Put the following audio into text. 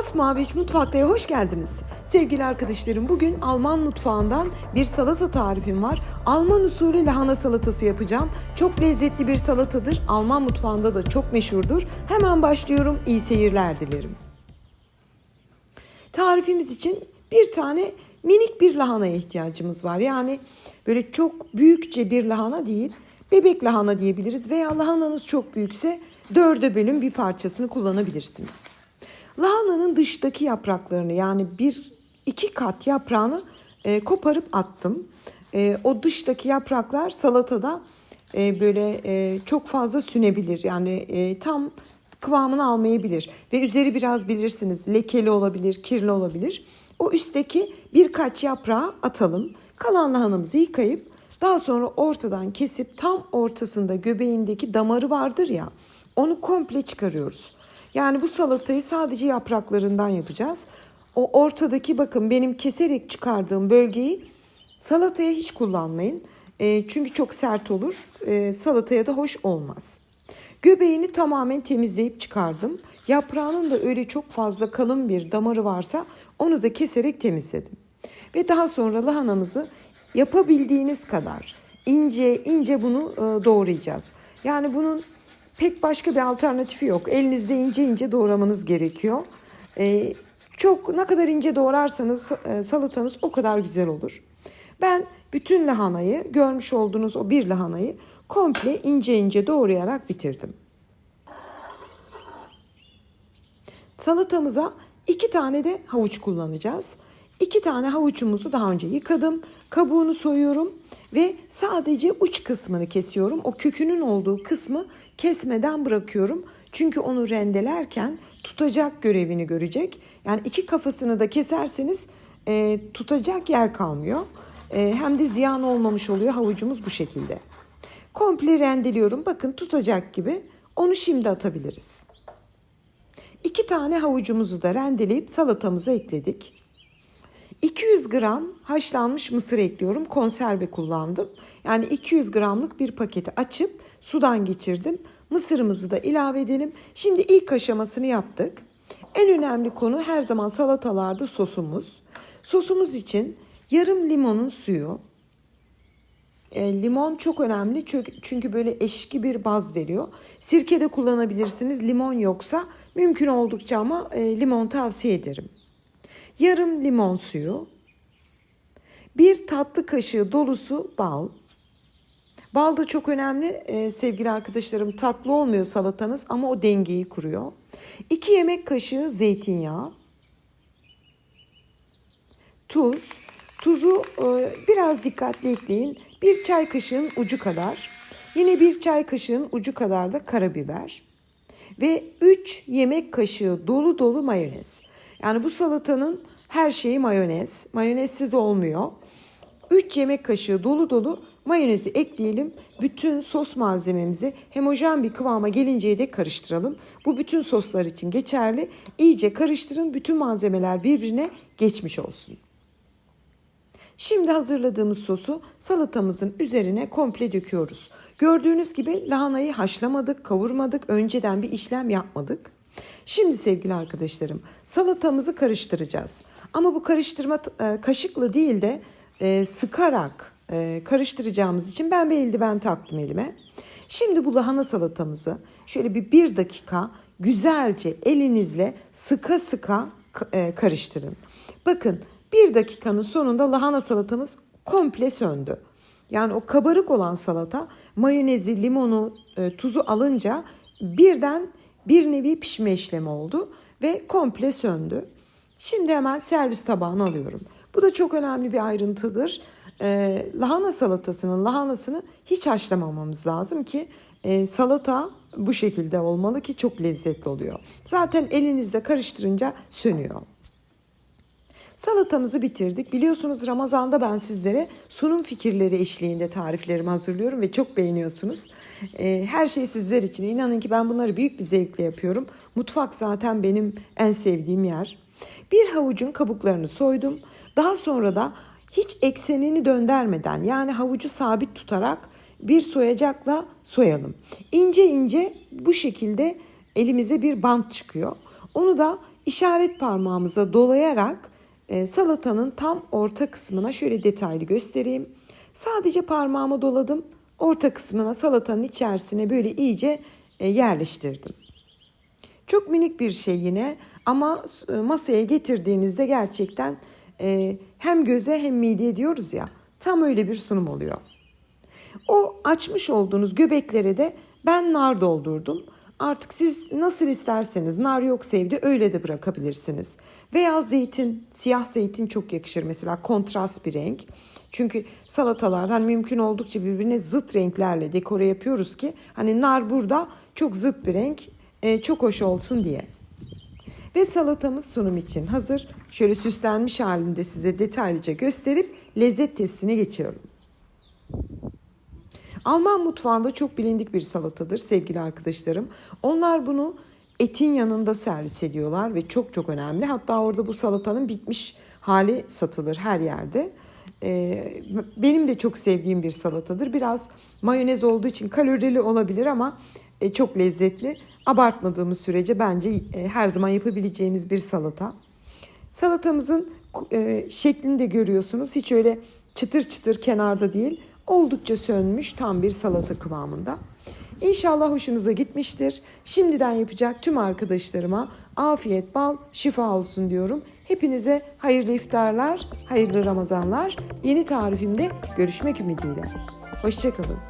Masmavi 3 Mutfakta'ya hoş geldiniz. Sevgili arkadaşlarım bugün Alman mutfağından bir salata tarifim var. Alman usulü lahana salatası yapacağım. Çok lezzetli bir salatadır. Alman mutfağında da çok meşhurdur. Hemen başlıyorum. İyi seyirler dilerim. Tarifimiz için bir tane minik bir lahanaya ihtiyacımız var. Yani böyle çok büyükçe bir lahana değil. Bebek lahana diyebiliriz veya lahananız çok büyükse dörde bölün bir parçasını kullanabilirsiniz. Lahananın dıştaki yapraklarını yani bir iki kat yaprağını e, koparıp attım. E, o dıştaki yapraklar salatada e, böyle e, çok fazla sünebilir. Yani e, tam kıvamını almayabilir ve üzeri biraz bilirsiniz lekeli olabilir, kirli olabilir. O üstteki birkaç yaprağı atalım. Kalan lahanamızı yıkayıp daha sonra ortadan kesip tam ortasında göbeğindeki damarı vardır ya onu komple çıkarıyoruz. Yani bu salatayı sadece yapraklarından yapacağız. O ortadaki bakın benim keserek çıkardığım bölgeyi salataya hiç kullanmayın. E, çünkü çok sert olur. E, salataya da hoş olmaz. Göbeğini tamamen temizleyip çıkardım. Yaprağının da öyle çok fazla kalın bir damarı varsa onu da keserek temizledim. Ve daha sonra lahanamızı yapabildiğiniz kadar ince ince bunu e, doğrayacağız. Yani bunun pek başka bir alternatifi yok. Elinizde ince ince doğramanız gerekiyor. E, çok ne kadar ince doğrarsanız e, salatanız o kadar güzel olur. Ben bütün lahanayı görmüş olduğunuz o bir lahanayı komple ince ince doğrayarak bitirdim. Salatamıza iki tane de havuç kullanacağız. İki tane havuçumuzu daha önce yıkadım. Kabuğunu soyuyorum ve sadece uç kısmını kesiyorum. O kökünün olduğu kısmı kesmeden bırakıyorum. Çünkü onu rendelerken tutacak görevini görecek. Yani iki kafasını da keserseniz e, tutacak yer kalmıyor. E, hem de ziyan olmamış oluyor havucumuz bu şekilde. Komple rendeliyorum. Bakın tutacak gibi. Onu şimdi atabiliriz. İki tane havucumuzu da rendeleyip salatamıza ekledik. 200 gram haşlanmış mısır ekliyorum. Konserve kullandım. Yani 200 gramlık bir paketi açıp sudan geçirdim. Mısırımızı da ilave edelim. Şimdi ilk aşamasını yaptık. En önemli konu her zaman salatalarda sosumuz. Sosumuz için yarım limonun suyu. E, limon çok önemli çünkü, böyle eşki bir baz veriyor. Sirke de kullanabilirsiniz. Limon yoksa mümkün oldukça ama e, limon tavsiye ederim yarım limon suyu, bir tatlı kaşığı dolusu bal. Bal da çok önemli ee, sevgili arkadaşlarım. Tatlı olmuyor salatanız ama o dengeyi kuruyor. 2 yemek kaşığı zeytinyağı. Tuz. Tuzu e, biraz dikkatli ekleyin. Bir çay kaşığın ucu kadar. Yine bir çay kaşığın ucu kadar da karabiber. Ve 3 yemek kaşığı dolu dolu mayonez. Yani bu salatanın her şeyi mayonez. Mayonezsiz olmuyor. 3 yemek kaşığı dolu dolu mayonezi ekleyelim. Bütün sos malzememizi homojen bir kıvama gelinceye dek karıştıralım. Bu bütün soslar için geçerli. İyice karıştırın. Bütün malzemeler birbirine geçmiş olsun. Şimdi hazırladığımız sosu salatamızın üzerine komple döküyoruz. Gördüğünüz gibi lahanayı haşlamadık, kavurmadık, önceden bir işlem yapmadık. Şimdi sevgili arkadaşlarım salatamızı karıştıracağız. Ama bu karıştırma e, kaşıkla değil de e, sıkarak e, karıştıracağımız için ben bir eldiven taktım elime. Şimdi bu lahana salatamızı şöyle bir bir dakika güzelce elinizle sıka sıka karıştırın. Bakın bir dakikanın sonunda lahana salatamız komple söndü. Yani o kabarık olan salata mayonezi, limonu, tuzu alınca birden bir nevi pişme işlemi oldu ve komple söndü. Şimdi hemen servis tabağına alıyorum. Bu da çok önemli bir ayrıntıdır. Ee, lahana salatasının lahanasını hiç haşlamamamız lazım ki e, salata bu şekilde olmalı ki çok lezzetli oluyor. Zaten elinizde karıştırınca sönüyor. Salatamızı bitirdik. Biliyorsunuz Ramazan'da ben sizlere sunum fikirleri eşliğinde tariflerimi hazırlıyorum ve çok beğeniyorsunuz. Ee, her şey sizler için. İnanın ki ben bunları büyük bir zevkle yapıyorum. Mutfak zaten benim en sevdiğim yer. Bir havucun kabuklarını soydum. Daha sonra da hiç eksenini döndürmeden yani havucu sabit tutarak bir soyacakla soyalım. İnce ince bu şekilde elimize bir bant çıkıyor. Onu da işaret parmağımıza dolayarak e, salatanın tam orta kısmına şöyle detaylı göstereyim. Sadece parmağımı doladım. Orta kısmına salatanın içerisine böyle iyice e, yerleştirdim. Çok minik bir şey yine ama e, masaya getirdiğinizde gerçekten e, hem göze hem mideye diyoruz ya tam öyle bir sunum oluyor. O açmış olduğunuz göbeklere de ben nar doldurdum. Artık siz nasıl isterseniz nar yok sevdi öyle de bırakabilirsiniz. Veya zeytin, siyah zeytin çok yakışır mesela kontrast bir renk. Çünkü salatalardan mümkün oldukça birbirine zıt renklerle dekore yapıyoruz ki hani nar burada çok zıt bir renk e, çok hoş olsun diye. Ve salatamız sunum için hazır. Şöyle süslenmiş halinde size detaylıca gösterip lezzet testine geçiyorum. Alman mutfağında çok bilindik bir salatadır sevgili arkadaşlarım. Onlar bunu etin yanında servis ediyorlar ve çok çok önemli. Hatta orada bu salatanın bitmiş hali satılır her yerde. Ee, benim de çok sevdiğim bir salatadır. Biraz mayonez olduğu için kalorili olabilir ama e, çok lezzetli. Abartmadığımız sürece bence e, her zaman yapabileceğiniz bir salata. Salatamızın e, şeklini de görüyorsunuz. Hiç öyle çıtır çıtır kenarda değil. Oldukça sönmüş tam bir salata kıvamında. İnşallah hoşunuza gitmiştir. Şimdiden yapacak tüm arkadaşlarıma afiyet, bal, şifa olsun diyorum. Hepinize hayırlı iftarlar, hayırlı Ramazanlar. Yeni tarifimde görüşmek ümidiyle. Hoşçakalın.